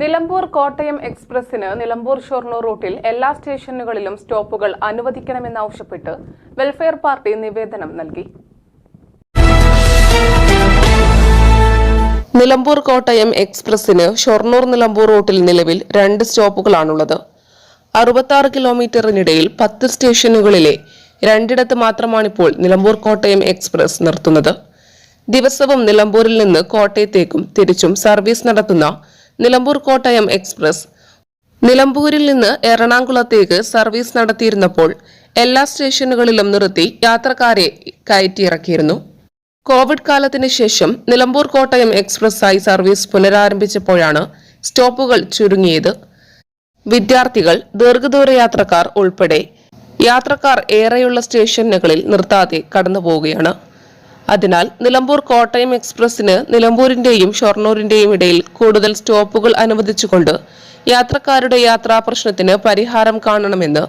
നിലമ്പൂർ കോട്ടയം എക്സ്പ്രസിന് നിലമ്പൂർ ഷൊർണൂർ റൂട്ടിൽ എല്ലാ സ്റ്റേഷനുകളിലും സ്റ്റോപ്പുകൾ അനുവദിക്കണമെന്നാവശ്യപ്പെട്ട് വെൽഫെയർ പാർട്ടി നിവേദനം നൽകി. നിലമ്പൂർ കോട്ടയം എക്സ്പ്രസിന് ഷൊർണൂർ നിലമ്പൂർ റൂട്ടിൽ നിലവിൽ രണ്ട് സ്റ്റോപ്പുകളാണുള്ളത്. അറുപത്തി കിലോമീറ്ററിനിടയിൽ പത്ത് സ്റ്റേഷനുകളിലെ രണ്ടിടത്ത് മാത്രമാണിപ്പോൾ നിലമ്പൂർ കോട്ടയം എക്സ്പ്രസ് നിർത്തുന്നത്. ദിവസവും നിലമ്പൂരിൽ നിന്ന് കോട്ടയത്തേക്കും തിരിച്ചും സർവീസ് നടത്തുന്ന നിലമ്പൂർ കോട്ടയം എക്സ്പ്രസ്. നിലമ്പൂരിൽ നിന്ന് എറണാകുളത്തേക്ക് സർവീസ് നടത്തിയിരുന്നപ്പോൾ എല്ലാ സ്റ്റേഷനുകളിലും നിർത്തി യാത്രക്കാരെ കയറ്റിയിറക്കിയിരുന്നു. കോവിഡ് കാലത്തിന് ശേഷം നിലമ്പൂർ കോട്ടയം എക്സ്പ്രസ്സായി സർവീസ് പുനരാരംഭിച്ചപ്പോഴാണ് സ്റ്റോപ്പുകൾ ചുരുങ്ങിയത്. വിദ്യാർത്ഥികൾ ദീർഘദൂര യാത്രക്കാർ ഉൾപ്പെടെ യാത്രക്കാർ ഏറെയുള്ള സ്റ്റേഷനുകളിൽ നിർത്താതെ കടന്നുപോവുകയാണ്. അതിനാൽ നിലമ്പൂർ കോട്ടയം എക്സ്പ്രസിന് നിലമ്പൂരിന്റെയും ഷൊർണൂരിന്റെയും ഇടയിൽ കൂടുതൽ സ്റ്റോപ്പുകൾ അനുവദിച്ചുകൊണ്ട് യാത്രക്കാരുടെ യാത്രാ പ്രശ്നത്തിന് പരിഹാരം കാണണമെന്ന്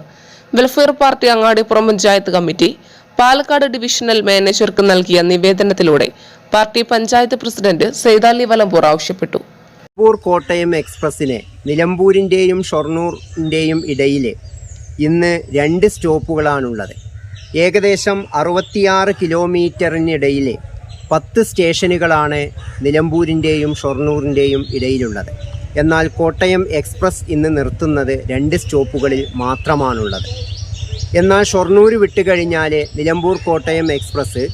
welfare party Angadippuram panchayat committee Palakkad divisional മാനേജർക്ക് നൽകിയ നിവേദനത്തിലൂടെ പാർട്ടി പഞ്ചായത്ത് പ്രസിഡന്റ് സൈതാലി വലമ്പൂർ ആവശ്യപ്പെട്ടു. നിലമ്പൂർ കോട്ടയം എക്സ്പ്രസ്സിനെ നിലമ്പൂരിന്റെയും ഷൊർണൂറിന്റെയും ഇടയിൽ ഇന്ന് രണ്ട് സ്റ്റോപ്പുകളാണുള്ളത്. ഏകദേശം അറുപത്തിയാറ് കിലോമീറ്ററിനിടയിൽ പത്ത് സ്റ്റേഷനുകളാണ് നിലമ്പൂരിന്റെയും ഷൊർണൂറിന്റെയും ഇടയിലുള്ളത്. എന്നാൽ കോട്ടയം എക്സ്പ്രസ് ഇന്ന് നിർത്തുന്നത് രണ്ട് സ്റ്റോപ്പുകളിൽ മാത്രമാണുള്ളത്. എന്നാൽ ഷൊർണൂർ വിട്ടുകഴിഞ്ഞാൽ നിലമ്പൂർ കോട്ടയം എക്സ്പ്രസ്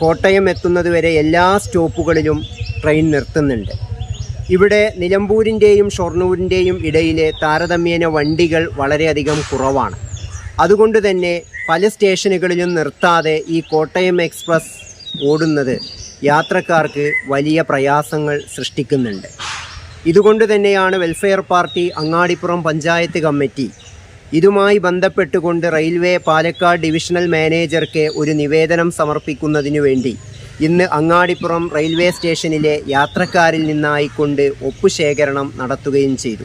കോട്ടയം എത്തുന്നതുവരെ എല്ലാ സ്റ്റോപ്പുകളിലും ട്രെയിൻ നിർത്തുന്നുണ്ട്. ഇവിടെ നിലമ്പൂരിന്റെയും ഷൊർണൂരിന്റെയും ഇടയിലെ താരതമ്യേന വണ്ടികൾ വളരെയധികം കുറവാണ്. അതുകൊണ്ട് തന്നെ പല സ്റ്റേഷനുകളിലും നിർത്താതെ ഈ കോട്ടയം എക്സ്പ്രസ് ഓടുന്നത് യാത്രക്കാർക്ക് വലിയ പ്രയാസങ്ങൾ സൃഷ്ടിക്കുന്നുണ്ട്. ഇതുകൊണ്ട് തന്നെയാണ് welfare party Angadippuram panchayat committee ഇതുമായി ബന്ധപ്പെട്ടുകൊണ്ട് റെയിൽവേ പാലക്കാട് ഡിവിഷണൽ മാനേജർക്ക് ഒരു നിവേദനം സമർപ്പിക്കുന്നതിനു വേണ്ടി ഇന്ന് അങ്ങാടിപ്പുറം റെയിൽവേ സ്റ്റേഷനിലെ യാത്രക്കാരിൽ നിന്നായിക്കൊണ്ട് ഒപ്പുശേഖരണം നടത്തുകയും ചെയ്തു.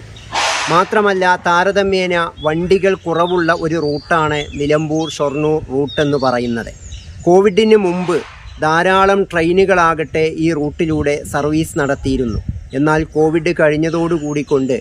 മാത്രമല്ല താരതമ്യേന വണ്ടികൾ കുറവുള്ള ഒരു റൂട്ടാണ് നിലമ്പൂർ ഷൊർണൂർ റൂട്ടെന്ന് പറയുന്നത്. കോവിഡിന് മുമ്പ് ധാരാളം ട്രെയിനുകളാകട്ടെ ഈ റൂട്ടിലൂടെ സർവീസ് നടത്തിയിരുന്നു. എന്നാൽ കോവിഡ് കഴിഞ്ഞതോടുകൂടി കൊണ്ട്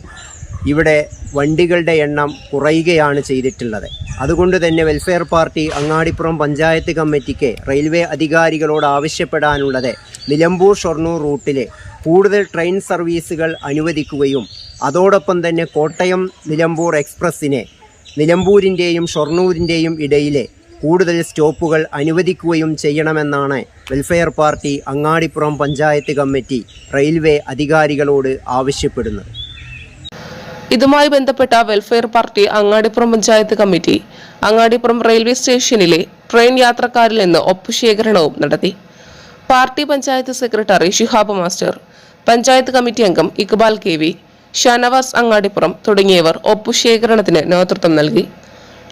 ഇവിടെ വണ്ടികളുടെ എണ്ണം കുറയുകയാണ് ചെയ്തിട്ടുള്ളത്. അതുകൊണ്ട് തന്നെ വെൽഫെയർ പാർട്ടി അങ്ങാടിപ്പുറം പഞ്ചായത്ത് കമ്മിറ്റിക്ക് റെയിൽവേ അധികാരികളോട് ആവശ്യപ്പെടാനുള്ളത് നിലമ്പൂർ ഷൊർണൂർ റൂട്ടിലെ കൂടുതൽ ട്രെയിൻ സർവീസുകൾ അനുവദിക്കുകയും അതോടൊപ്പം തന്നെ കോട്ടയം നിലമ്പൂർ എക്സ്പ്രസ്സിനെ നിലമ്പൂരിന്റെയും ഷൊർണൂരിന്റെയും ഇടയിലെ കൂടുതൽ സ്റ്റോപ്പുകൾ അനുവദിക്കുകയും ചെയ്യണമെന്നാണ് welfare party Angadippuram panchayat committee railway അധികാരികളോട് ആവശ്യപ്പെടുന്നത്. ഇതുമായി ബന്ധപ്പെട്ട welfare party Angadippuram panchayat committee Angadippuram railway സ്റ്റേഷനിലെ ട്രെയിൻ യാത്രക്കാരിൽ നിന്ന് ഒപ്പുശേഖരണവും നടത്തി. Party panchayat secretary Shihab master panchayat committee അംഗം ഇക്ബാൽ കെ ഷാനവാസ് അങ്ങാടിപ്പുറം തുടങ്ങിയവർ ഒപ്പുശേഖരണത്തിന് നേതൃത്വം നൽകി.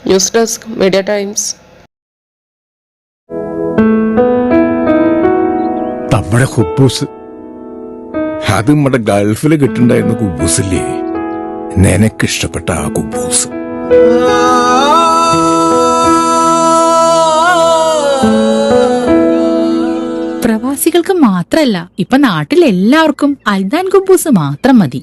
News desk media times. നമ്മുടെ കുബൂസ്. അത് നമ്മുടെ ഗൾഫിൽ കിട്ടുണ്ടായിരുന്ന കുബൂസില്ലേ? നിനക്കിഷ്ടപ്പെട്ട ആ കുബൂസ്. പ്രവാസികൾക്ക് മാത്രല്ല ഇപ്പൊ നാട്ടിൽ എല്ലാവർക്കും അൽദാൻ കുബൂസ് മാത്രം മതി.